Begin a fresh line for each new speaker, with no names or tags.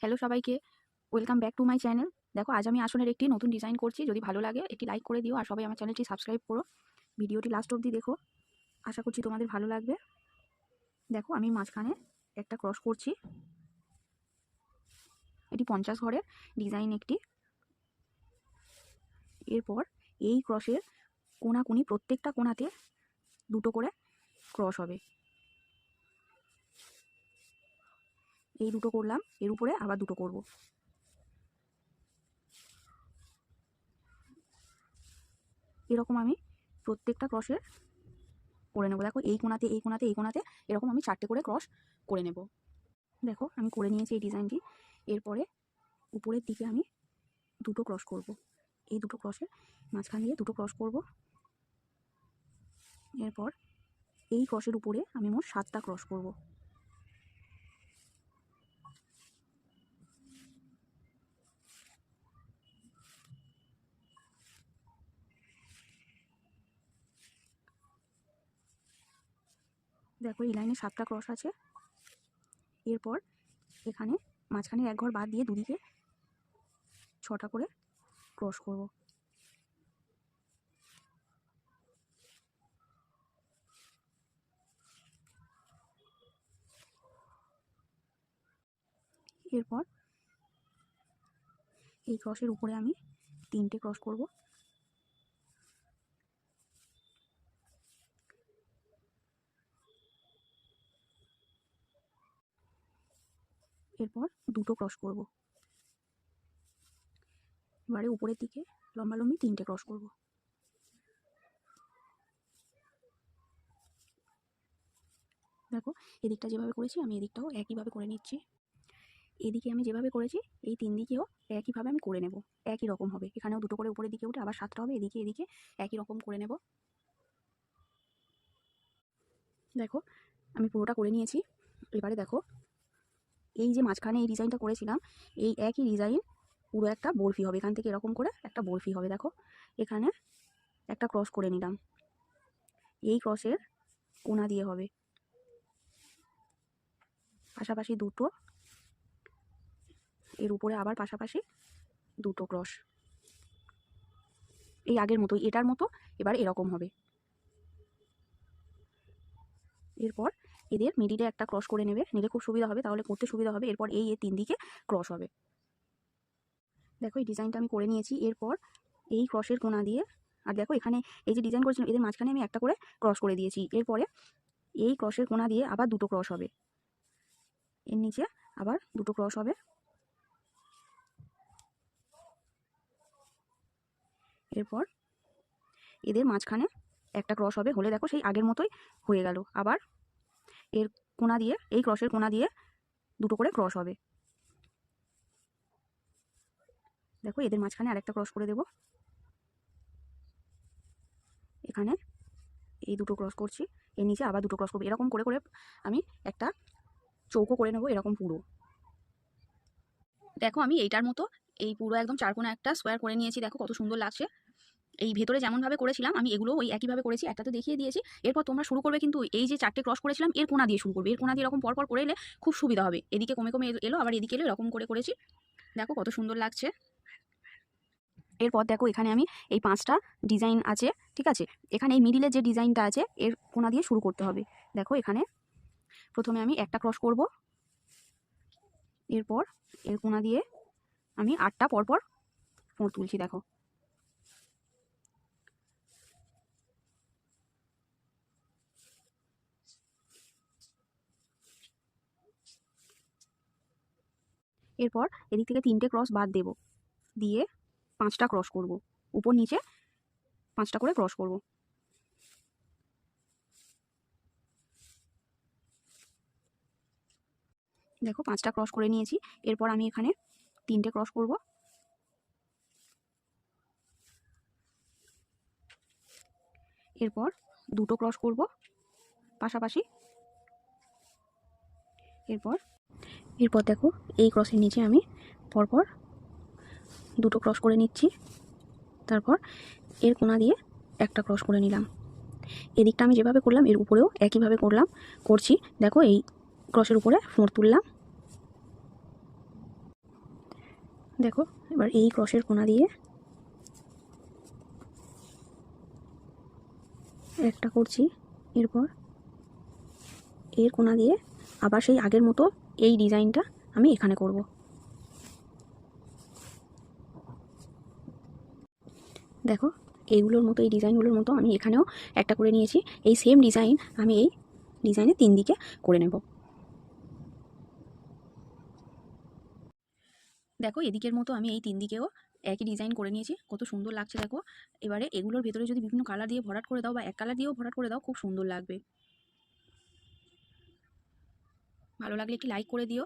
Hello সবাইকে welcome back to my channel দেখো, আজ আমি আসনের একটি নতুন ডিজাইন করছি। যদি ভালো লাগে, একটি লাইক করে দিও। আর সবাই আমার চ্যানেলটি সাবস্ক্রাইব করো। ভিডিওটি লাস্ট অবধি দেখো। আশা করছি তোমাদের ভালো লাগবে। দেখো, আমি মাঝখানে একটা ক্রস করছি। এটি পঞ্চাশ ঘরের ডিজাইন একটি। এরপর এই ক্রসের কোনাকুনি, প্রত্যেকটা কোনাতে দুটো করে ক্রস হবে। এই দুটো করলাম, এর উপরে আবার দুটো করব। এরকম আমি প্রত্যেকটা ক্রসের করে নেব। দেখো, এই কোনাতে এই কোনাতে এই কোনাতে এরকম আমি চারটে করে ক্রস করে নেব। দেখো, আমি করে নিয়েছি এই ডিজাইনটি এরপরে উপরের দিকে আমি দুটো ক্রস করব। এই দুটো ক্রসের মাঝখান দিয়ে দুটো ক্রস করব। এরপর এই ক্রসের উপরে আমি মোট সাতটা ক্রস করব। দেখো, এই লাইনে সাতটা ক্রস আছে। এরপর এখানে মাঝখানে এক ঘর বাদ দিয়ে দুদিকে ছটা করে ক্রস করব। এরপর এই ক্রসের উপরে আমি তিনটে ক্রস করব। এরপর দুটো ক্রস করব। এবারে উপরের দিকে লম্বালম্বি তিনটে ক্রস করব। দেখো, এদিকটা যেভাবে করেছি, আমি এদিকটাও একইভাবে করে নিচ্ছি। এদিকে আমি যেভাবে করেছি, এই তিন দিকেও একইভাবে আমি করে নেব। একই রকম হবে। এখানেও দুটো করে উপরের দিকে উঠে আবার সাতটা হবে, এদিকে এদিকে একই রকম করে নেব। দেখো, আমি পুরোটা করে নিয়েছি। এবারে দেখো এই যে মাঝখানে এই ডিজাইনটা করেছিলাম, এই একই ডিজাইন পুরো একটা বরফি হবে। এখান থেকে এরকম করে একটা বরফি হবে, দেখো। এখানে একটা ক্রস করে নিলাম। এই ক্রসের কোনা দিয়ে হবে। পাশাপাশি দুটো, এর উপরে আবার পাশাপাশি দুটো ক্রস এই আগের মতোই, এটার মতো এবার এরকম হবে। এরপর এদের মিডিলে একটা ক্রস করে নেবে। নিলে খুব সুবিধা হবে, তাহলে করতে সুবিধা হবে। এরপর এই এর তিন দিকে ক্রস হবে। দেখো, এই ডিজাইনটা আমি করে নিয়েছি। এরপর এই ক্রসের কোনা দিয়ে, আর দেখো এখানে এই যে ডিজাইন করেছিলাম, এদের মাঝখানে আমি একটা করে ক্রস করে দিয়েছি। এরপরে এই ক্রসের কোনা দিয়ে আবার দুটো ক্রস হবে। এর নিচে আবার দুটো ক্রস হবে। এরপর এদের মাঝখানে একটা ক্রস হবে। হলে দেখো সেই আগের মতোই হয়ে গেল। আবার এর কোনা দিয়ে, এই ক্রসের কোনা দিয়ে দুটো করে ক্রস হবে। দেখো, এদের মাঝখানে আরেকটা ক্রস করে দেব। এখানে এই দুটো ক্রস করছি, এর নিচে আবার দুটো ক্রস করব। এরকম করে করে আমি একটা চৌকো করে নেব, এরকম পুরো। দেখো, আমি এইটার মতো এই পুরো একদম চারকোনা একটা স্কোয়ার করে নিয়েছি। দেখো, কত সুন্দর লাগছে। এই ভেতরে যেমনভাবে করেছিলাম, আমি এগুলো ওই একইভাবে করেছি একটা তো দেখিয়ে দিয়েছি। এরপর তোমরা শুরু করবে কিন্তু এই যে চারটে ক্রস করেছিলাম, এর কোনা দিয়ে শুরু করবে। এর কোনা দিয়ে এরকম পরপর করে এলে খুব সুবিধা হবে। এদিকে কমে কমে এলো, আবার এদিকে এলো, এরকম করে করেছি। দেখো কত সুন্দর লাগছে। এরপর দেখো এখানে আমি এই পাঁচটা ডিজাইন আছে, ঠিক আছে? এখানে এই মিডিলের যে ডিজাইনটা আছে, এর কোনা দিয়ে শুরু করতে হবে। দেখো এখানে প্রথমে আমি একটা ক্রস করব। এরপর এর কোনা দিয়ে আমি আটটা পরপর ফোঁড় তুলছি, দেখো। এরপর এদিক থেকে তিনটে ক্রস বাদ দেব। দিয়ে পাঁচটা ক্রস করব। উপর নিচে পাঁচটা করে ক্রস করব। দেখো পাঁচটা ক্রস করে নিয়েছি। এরপর আমি এখানে তিনটে ক্রস করব। এরপর দুটো ক্রস করব। পাশাপাশি এরপর এরপর দেখো, এই ক্রসের নিচে আমি পরপর দুটো ক্রস করে নিচ্ছি। তারপর এর কোনা দিয়ে একটা ক্রস করে নিলাম। এদিকটা আমি যেভাবে করলাম, এর উপরেও একইভাবে করলাম, করছি। দেখো, এই ক্রসের উপরে ফোঁড় তুললাম। দেখো, এবার এই ক্রসের কোনা দিয়ে একটা করছি। এরপর এর কোনা দিয়ে আবার সেই আগের মতো এই ডিজাইনটা আমি এখানে করব। দেখো, এইগুলোর মতো, এই ডিজাইনগুলোর মতো আমি এখানেও একটা করে নিয়েছি। এই সেম ডিজাইন আমি এই ডিজাইনে তিন দিকে করে নেব। দেখো, এদিকের মতো আমি এই তিন দিকেও একই ডিজাইন করে নিয়েছি। কত সুন্দর লাগছে, দেখো। এবারে এগুলোর ভেতরে যদি বিভিন্ন কালার দিয়ে ভরাট করে দাও বা এক কালার দিয়েও ভরাট করে দাও, খুব সুন্দর লাগবে। ভালো লাগলে একটি লাইক করে দিও।